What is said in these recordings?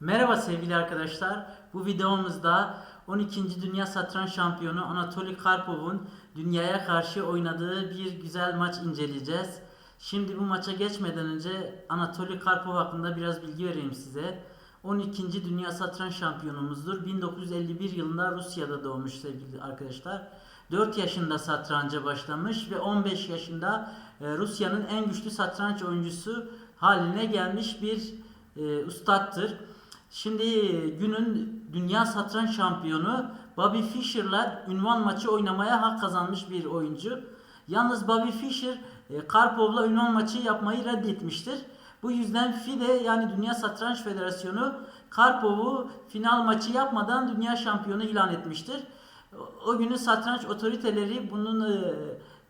Merhaba sevgili arkadaşlar. Bu videomuzda 12. Dünya Satranç Şampiyonu Anatoly Karpov'un dünyaya karşı oynadığı bir güzel maç inceleyeceğiz. Şimdi bu maça geçmeden önce Anatoly Karpov hakkında biraz bilgi vereyim size. 12. Dünya Satranç Şampiyonumuzdur. 1951 yılında Rusya'da doğmuş sevgili arkadaşlar. 4 yaşında satranca başlamış ve 15 yaşında e, Rusya'nın en güçlü satranç oyuncusu haline gelmiş bir e, ustattır. Şimdi günün dünya satranç şampiyonu Bobby Fischer'la ünvan maçı oynamaya hak kazanmış bir oyuncu. Yalnız Bobby Fischer e, Karpov'la ünvan maçı yapmayı reddetmiştir. Bu yüzden FIDE yani Dünya Satranç Federasyonu Karpov'u final maçı yapmadan dünya şampiyonu ilan etmiştir. O- günün satranç otoriteleri bunun e,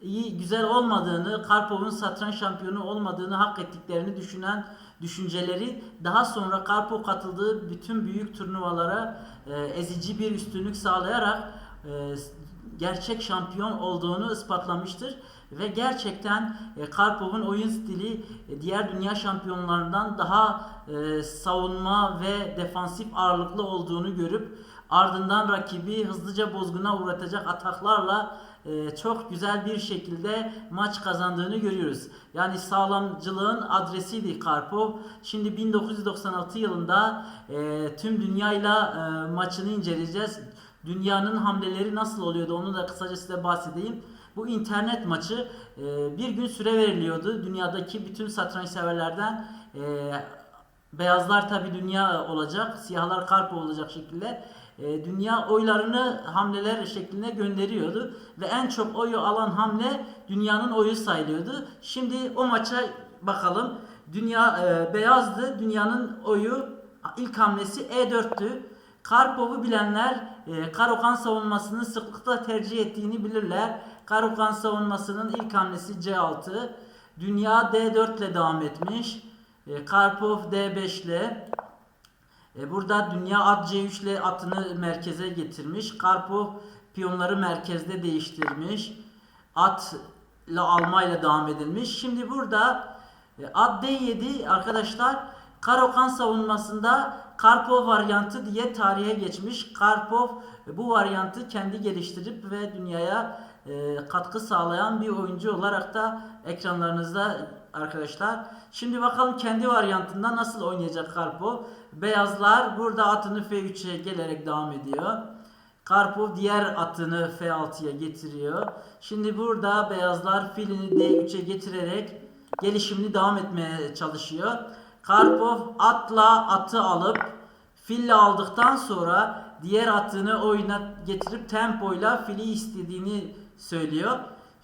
iyi güzel olmadığını, Karpov'un satranç şampiyonu olmadığını hak ettiklerini düşünen düşünceleri daha sonra Karpov katıldığı bütün büyük turnuvalara e, ezici bir üstünlük sağlayarak e, gerçek şampiyon olduğunu ispatlamıştır. Ve gerçekten e, Karpov'un oyun stili e, diğer dünya şampiyonlarından daha e, savunma ve defansif ağırlıklı olduğunu görüp ardından rakibi hızlıca bozguna uğratacak ataklarla e, çok güzel bir şekilde maç kazandığını görüyoruz. Yani sağlamcılığın adresiydi Karpov. Şimdi 1996 yılında e, tüm dünyayla e, maçını inceleyeceğiz. Dünyanın hamleleri nasıl oluyordu onu da kısaca size bahsedeyim. Bu internet maçı e, bir gün süre veriliyordu. Dünyadaki bütün satranç severlerden beyazlar tabi dünya olacak, siyahlar Karpov olacak şekilde e, dünya oylarını hamleler şeklinde gönderiyordu ve en çok oyu alan hamle dünyanın oyu sayılıyordu. Şimdi o maça bakalım. Dünya e, beyazdı. Dünyanın oyu ilk hamlesi E4'tü. Karpov'u bilenler e, Karokan savunmasını sıklıkla tercih ettiğini bilirler. Karokan savunmasının ilk hamlesi C6. Dünya D4 ile devam etmiş. E, Karpov D5 ile. E, burada dünya at C3 ile atını merkeze getirmiş. Karpov piyonları merkezde değiştirmiş. At ile almayla devam edilmiş. Şimdi burada e, at D7 arkadaşlar Karokan savunmasında Karpov varyantı diye tarihe geçmiş. Karpov e, bu varyantı kendi geliştirip ve dünyaya e, katkı sağlayan bir oyuncu olarak da ekranlarınızda arkadaşlar. Şimdi bakalım kendi varyantında nasıl oynayacak Karpov. Beyazlar burada atını F3'e gelerek devam ediyor. Karpov diğer atını F6'ya getiriyor. Şimdi burada beyazlar filini D3'e getirerek gelişimini devam etmeye çalışıyor. Karpov atla atı alıp fille aldıktan sonra diğer atını oyuna getirip tempoyla fili istediğini söylüyor.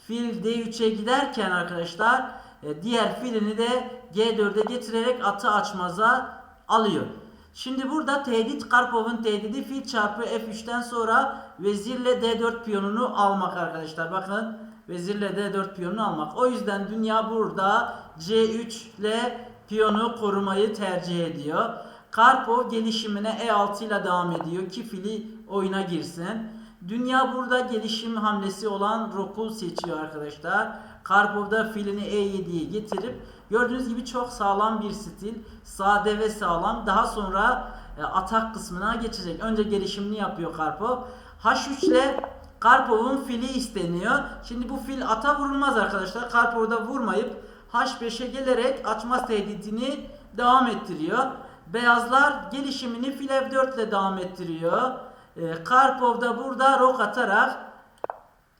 Fil D3'e giderken arkadaşlar e, diğer filini de G4'e getirerek atı açmaza alıyor. Şimdi burada tehdit Karpov'un tehdidi fil çarpı F3'ten sonra vezirle D4 piyonunu almak arkadaşlar. Bakın vezirle D4 piyonunu almak. O yüzden dünya burada C3 ile piyonu korumayı tercih ediyor. Karpov gelişimine E6 ile devam ediyor ki fili oyuna girsin. Dünya burada gelişim hamlesi olan Rokul seçiyor arkadaşlar. Karpov da filini E7'ye getirip gördüğünüz gibi çok sağlam bir stil. Sade ve sağlam. Daha sonra e, atak kısmına geçecek. Önce gelişimini yapıyor Karpov. H3 ile Karpov'un fili isteniyor. Şimdi bu fil ata vurulmaz arkadaşlar. Karpov da vurmayıp H5'e gelerek açmaz tehditini devam ettiriyor. Beyazlar gelişimini fil F4 ile devam ettiriyor. E, Karpov da burada rok atarak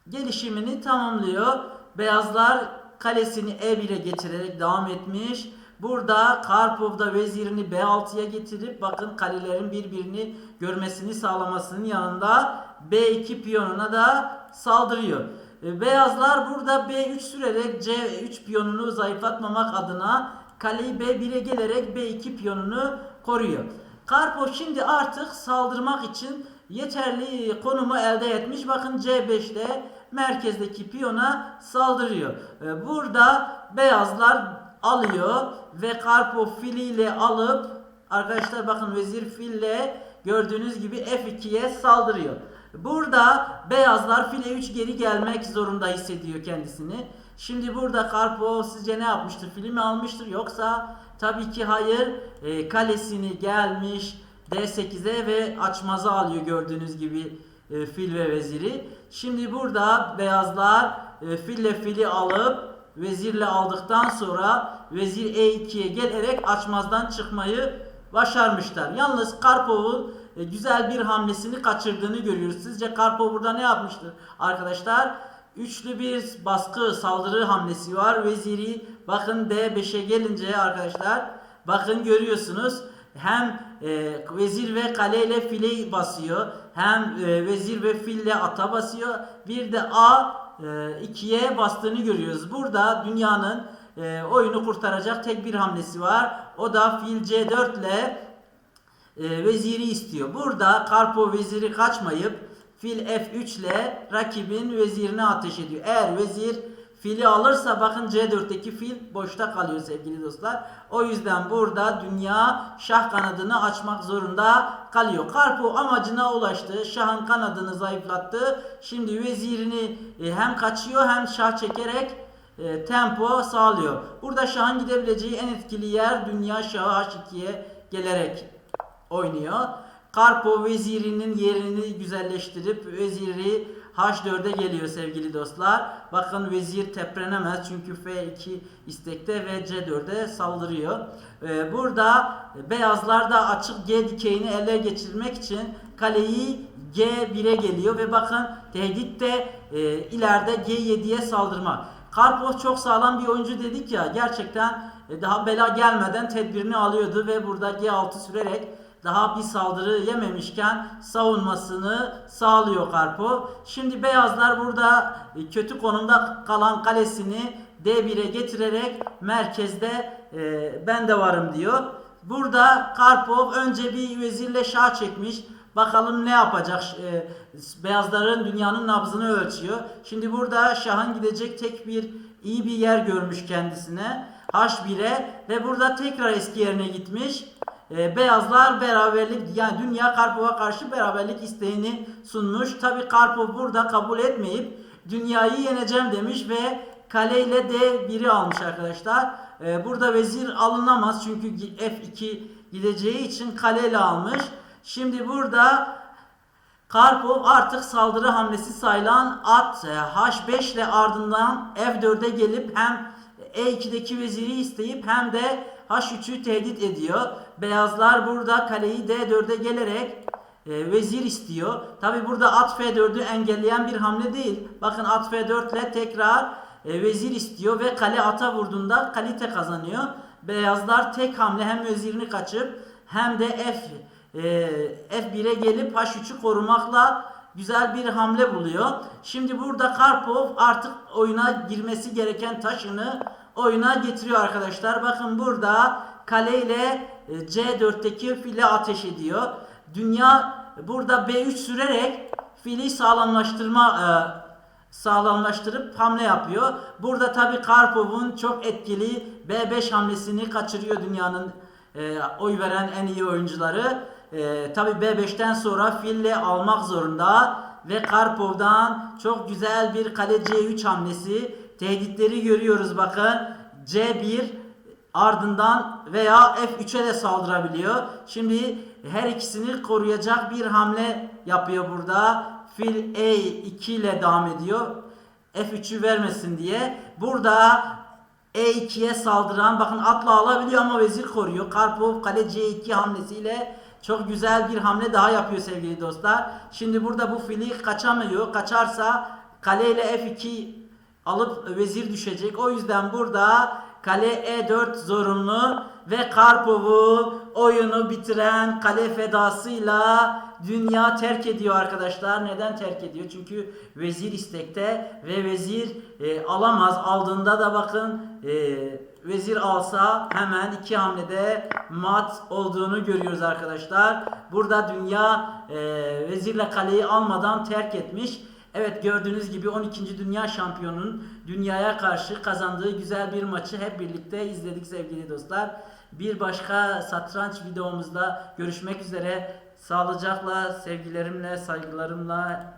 gelişimini tamamlıyor. Beyazlar kalesini E1'e getirerek devam etmiş. Burada Karpov da vezirini B6'ya getirip bakın kalelerin birbirini görmesini sağlamasının yanında B2 piyonuna da saldırıyor. E, Beyazlar burada B3 sürerek C3 piyonunu zayıflatmamak adına kaleyi B1'e gelerek B2 piyonunu koruyor. Karpov şimdi artık saldırmak için yeterli konumu elde etmiş. Bakın C5'te merkezdeki piyona saldırıyor. Ee, Burada beyazlar alıyor ve Karpov filiyle alıp arkadaşlar bakın vezir fille gördüğünüz gibi F2'ye saldırıyor. Burada beyazlar file 3 geri gelmek zorunda hissediyor kendisini. Şimdi burada Karpov sizce ne yapmıştır? Filmi almıştır yoksa Tabii ki hayır. E, kalesini gelmiş D8'e ve açmazı alıyor gördüğünüz gibi e, fil ve veziri. Şimdi burada beyazlar e, fille fili alıp vezirle aldıktan sonra vezir E2'ye gelerek açmazdan çıkmayı başarmışlar. Yalnız Karpov'un e, güzel bir hamlesini kaçırdığını görüyoruz. Sizce Karpov burada ne yapmıştır arkadaşlar? Üçlü bir baskı saldırı hamlesi var. Veziri bakın D5'e gelince arkadaşlar bakın görüyorsunuz hem e, vezir ve kale ile file basıyor hem e, vezir ve fille ata basıyor bir de A e, 2'ye bastığını görüyoruz. Burada dünyanın e, oyunu kurtaracak tek bir hamlesi var. O da fil C4 ile e, veziri istiyor. Burada Karpov veziri kaçmayıp fil F3 ile rakibin vezirini ateş ediyor. Eğer vezir fili alırsa bakın C4'teki fil boşta kalıyor sevgili dostlar. O yüzden burada dünya şah kanadını açmak zorunda kalıyor. Karpov amacına ulaştı. Şahın kanadını zayıflattı. Şimdi vezirini e, hem kaçıyor hem şah çekerek e, tempo sağlıyor. Burada şahın gidebileceği en etkili yer dünya şahı H2'ye gelerek oynuyor. Karpov vezirinin yerini güzelleştirip veziri H4'e geliyor sevgili dostlar. Bakın vezir teprenemez çünkü F2 istekte ve C4'e saldırıyor. Ee, burada beyazlar da açık G dikeyini ele geçirmek için kaleyi G1'e geliyor ve bakın tehdit de e, ileride G7'ye saldırma. Karpov çok sağlam bir oyuncu dedik ya gerçekten e, daha bela gelmeden tedbirini alıyordu ve burada G6 sürerek daha bir saldırı yememişken savunmasını sağlıyor Karpov. Şimdi beyazlar burada e, kötü konumda kalan kalesini D1'e getirerek merkezde e, ben de varım diyor. Burada Karpov önce bir vezirle şah çekmiş. Bakalım ne yapacak? E, beyazların dünyanın nabzını ölçüyor. Şimdi burada şahın gidecek tek bir iyi bir yer görmüş kendisine. H1'e ve burada tekrar eski yerine gitmiş. E, beyazlar beraberlik yani dünya Karpov'a karşı beraberlik isteğini sunmuş. Tabi Karpov burada kabul etmeyip dünyayı yeneceğim demiş ve kale ile D1'i almış arkadaşlar. E, burada vezir alınamaz çünkü F2 gideceği için kaleyle almış. Şimdi burada Karpov artık saldırı hamlesi sayılan at e, H5 ile ardından F4'e gelip hem E2'deki veziri isteyip hem de H3'ü tehdit ediyor. Beyazlar burada kaleyi D4'e gelerek e, vezir istiyor. Tabi burada at F4'ü engelleyen bir hamle değil. Bakın at F4 ile tekrar e, vezir istiyor ve kale ata vurduğunda kalite kazanıyor. Beyazlar tek hamle hem vezirini kaçıp hem de F e, F1'e gelip H3'ü korumakla güzel bir hamle buluyor. Şimdi burada Karpov artık oyuna girmesi gereken taşını oyuna getiriyor arkadaşlar. Bakın burada kale ile e, C4'teki file ateş ediyor. Dünya burada B3 sürerek fili sağlamlaştırma e, sağlamlaştırıp hamle yapıyor. Burada tabi Karpov'un çok etkili B5 hamlesini kaçırıyor dünyanın e, oy veren en iyi oyuncuları. E, tabi B5'ten sonra fille almak zorunda ve Karpov'dan çok güzel bir kale C3 hamlesi tehditleri görüyoruz bakın. C1 ardından veya F3'e de saldırabiliyor. Şimdi her ikisini koruyacak bir hamle yapıyor burada. Fil E2 ile devam ediyor. F3'ü vermesin diye. Burada E2'ye saldıran bakın atla alabiliyor ama vezir koruyor. Karpov kale C2 hamlesiyle çok güzel bir hamle daha yapıyor sevgili dostlar. Şimdi burada bu fili kaçamıyor. Kaçarsa kale ile F2 alıp vezir düşecek. O yüzden burada kale E4 zorunlu ve Karpov'u oyunu bitiren kale fedasıyla dünya terk ediyor arkadaşlar. Neden terk ediyor? Çünkü vezir istekte ve vezir e, alamaz. Aldığında da bakın e, vezir alsa hemen iki hamlede mat olduğunu görüyoruz arkadaşlar. Burada dünya e, vezirle kaleyi almadan terk etmiş. Evet gördüğünüz gibi 12. Dünya Şampiyonu'nun dünyaya karşı kazandığı güzel bir maçı hep birlikte izledik sevgili dostlar. Bir başka satranç videomuzda görüşmek üzere. Sağlıcakla, sevgilerimle, saygılarımla